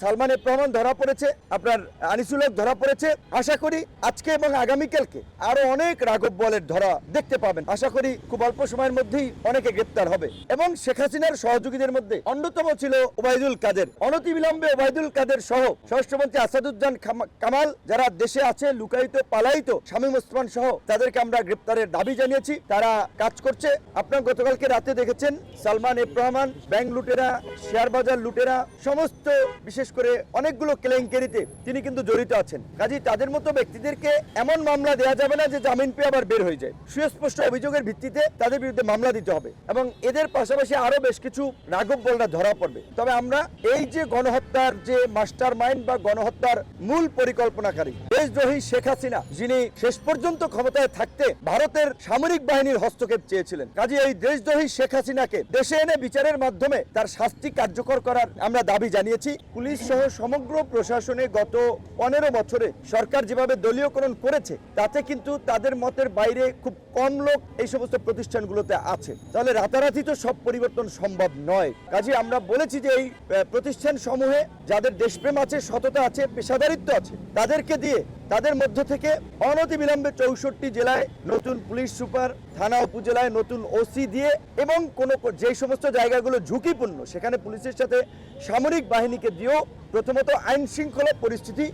Salman F Rahman ধরা পড়েছে, আপনার আনিসুল হক ধরা পড়েছে। আশা করি আজকে এবং আগামীকালকে আরও অনেক রাঘব বলের ধরা দেখতে পাবেন। আশা করি খুব অল্প সময়ের মধ্যেই অনেকে গ্রেপ্তার হবে। এবং শেখ হাসিনার সহযোগীদের মধ্যে অন্যতম ছিল ওবায়দুল কাদের। অনতিবিলম্বে ওবায়দুল কাদের সহ স্বরাষ্ট্রমন্ত্রী আসাদুজ্জান কামাল, যারা দেশে আছে, লুকায়িত, পালায়িত শামীম ওসমান সহ, তাদেরকে আমরা গ্রেপ্তারের দাবি জানিয়েছি। তারা কাজ করছে। আপনার গতকালকে রাতে দেখেছেন, সালমান এফ রহমান ব্যাংক লুটেরা শেয়ার বাজার লুটেরা, সমস্ত বিশেষ করে অনেকগুলো কেলেঙ্কারিতে তিনি কিন্তু জড়িত আছেন। কাজী তাদের মতো ব্যক্তিদেরকে এমন মামলা দেওয়া যাবে না যে জামিন পেয়ে আবার বের হয়ে যায়। সুস্পষ্ট অভিযোগের ভিত্তিতে তাদের বিরুদ্ধে মামলা দিতে হবে এবং এদের পাশাপাশি আরও বেশ কিছু রাঘব বলরা ধরা পড়বে। তবে আমরা এই যে গণহত্যার যে মাস্টার মাইন্ড বা গণহত্যার মূল পরিকল্পনাকারী দেশদ্রোহী শেখ হাসিনা, যিনি শেষ পর্যন্ত ক্ষমতায় থাকতে ভারতের সামরিক বাহিনীর হস্তক্ষেপ চেয়েছিলেন। কাজে এই দেশদ্রোহী শেখ হাসিনাকে দেশে এনে বিচারের মাধ্যমে তার শাস্তি কার্যকর করার আমরা দাবি জানিয়েছি। পুলিশ সহ সমগ্র প্রশাসনে গত পনেরো বছরে সরকার যেভাবে দলীয়করণ করেছে, তাতে কিন্তু তাদের মতের বাইরে খুব কম লোক এই সমস্ত প্রতিষ্ঠানগুলোতে আছে। তাহলে রাতারাতি তো সব পরিবর্তন সম্ভব নয়। কাজে আমরা বলেছি যে এই প্রতিষ্ঠান সমূহে যাদের দেশপ্রেম আছে, সততা আছে, পেশাদারিত্ব আছে, তাদেরকে দিয়ে তাদের মধ্য থেকে অনতিবিলম্বে চৌষট্টি জেলায় নতুন পুলিশ সুপার, থানা উপজেলায় নতুন ওসি দিয়ে এবং কোন যে সমস্ত জায়গাগুলো ঝুঁকিপূর্ণ, সেখানে পুলিশের সাথে সামরিক বাহিনীকে দিয়েও প্রথমত আইন শৃঙ্খলা পরিস্থিতি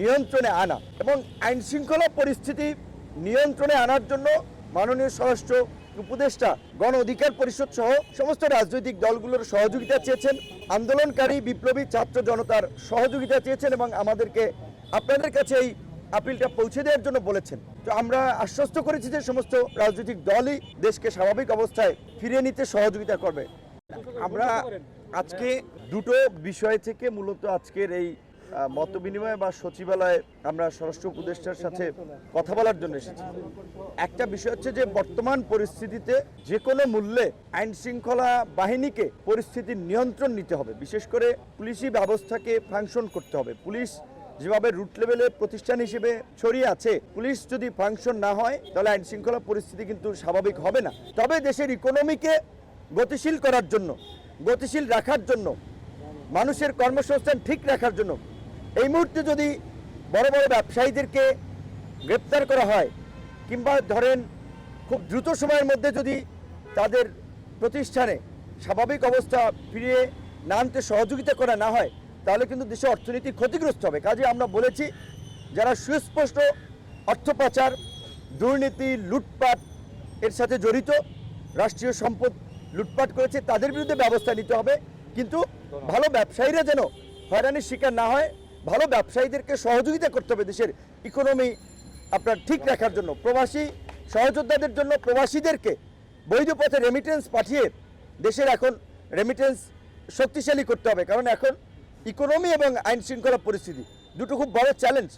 নিয়ন্ত্রণে আনা এবং আইন শৃঙ্খলা পরিস্থিতি নিয়ন্ত্রণে আনার জন্য মাননীয় স্বরাষ্ট্র উপদেষ্টা, গণ অধিকার পরিষদ সহ সমস্ত রাজনৈতিক দলগুলোর সহযোগিতা চেয়েছেন। আন্দোলনকারী বিপ্লবী ছাত্র জনতার সহযোগিতা চেয়েছেন এবং আমাদেরকে আপনাদের কাছে এই আপিলটা পৌঁছে দেওয়ার জন্য বলেছেন। তো আমরা আশ্বস্ত করেছি যে সমস্ত রাজনৈতিক দলই দেশকে স্বাভাবিক অবস্থায় ফিরিয়ে নিতে সহযোগিতা করবে। আমরা আজকে দুটো বিষয় থেকে মূলত আজকের এই মত বিনিময় বা সচিবালয়ে আমরা স্বরাষ্ট্র উপদেষ্টার সাথে কথা বলার জন্য এসেছি। একটা বিষয় হচ্ছে যে বর্তমান পরিস্থিতিতে যে কোনো মূল্যে আইন শৃঙ্খলা বাহিনীকে পরিস্থিতির নিয়ন্ত্রণ নিতে হবে। বিশেষ করে পুলিশি ব্যবস্থাকে ফাংশন করতে হবে। পুলিশ যেভাবে রুট লেভেলে প্রতিষ্ঠান হিসেবে ছড়িয়ে আছে, পুলিশ যদি ফাংশন না হয়, তাহলে আইন শৃঙ্খলা পরিস্থিতি কিন্তু স্বাভাবিক হবে না। তবে দেশের ইকোনমিকে গতিশীল করার জন্য, গতিশীল রাখার জন্য, মানুষের কর্মসংস্থান ঠিক রাখার জন্য, এই মুহূর্তে যদি বড় বড় ব্যবসায়ীদেরকে গ্রেপ্তার করা হয়, কিংবা ধরেন খুব দ্রুত সময়ের মধ্যে যদি তাদের প্রতিষ্ঠানে স্বাভাবিক অবস্থা ফিরিয়ে না আনতে সহযোগিতা করা না হয় তাহলে কিন্তু দেশে অর্থনীতি ক্ষতিগ্রস্ত হবে। কাজে আমরা বলেছি, যারা সুস্পষ্ট অর্থ পাচার, দুর্নীতি, লুটপাট এর সাথে জড়িত, রাষ্ট্রীয় সম্পদ লুটপাট করেছে, তাদের বিরুদ্ধে ব্যবস্থা নিতে হবে। কিন্তু ভালো ব্যবসায়ীরা যেন হয়রানির শিকার না হয়, ভালো ব্যবসায়ীদেরকে সহযোগিতা করতে হবে দেশের ইকোনমি আপনার ঠিক রাখার জন্য। প্রবাসী সহযোদ্ধাদের জন্য প্রবাসীদেরকে বৈধ পথে রেমিটেন্স পাঠিয়ে দেশের এখন রেমিটেন্স শক্তিশালী করতে হবে। কারণ এখন ইকোনমি এবং আইন শৃঙ্খলা পরিস্থিতি দুটো খুব বড় চ্যালেঞ্জ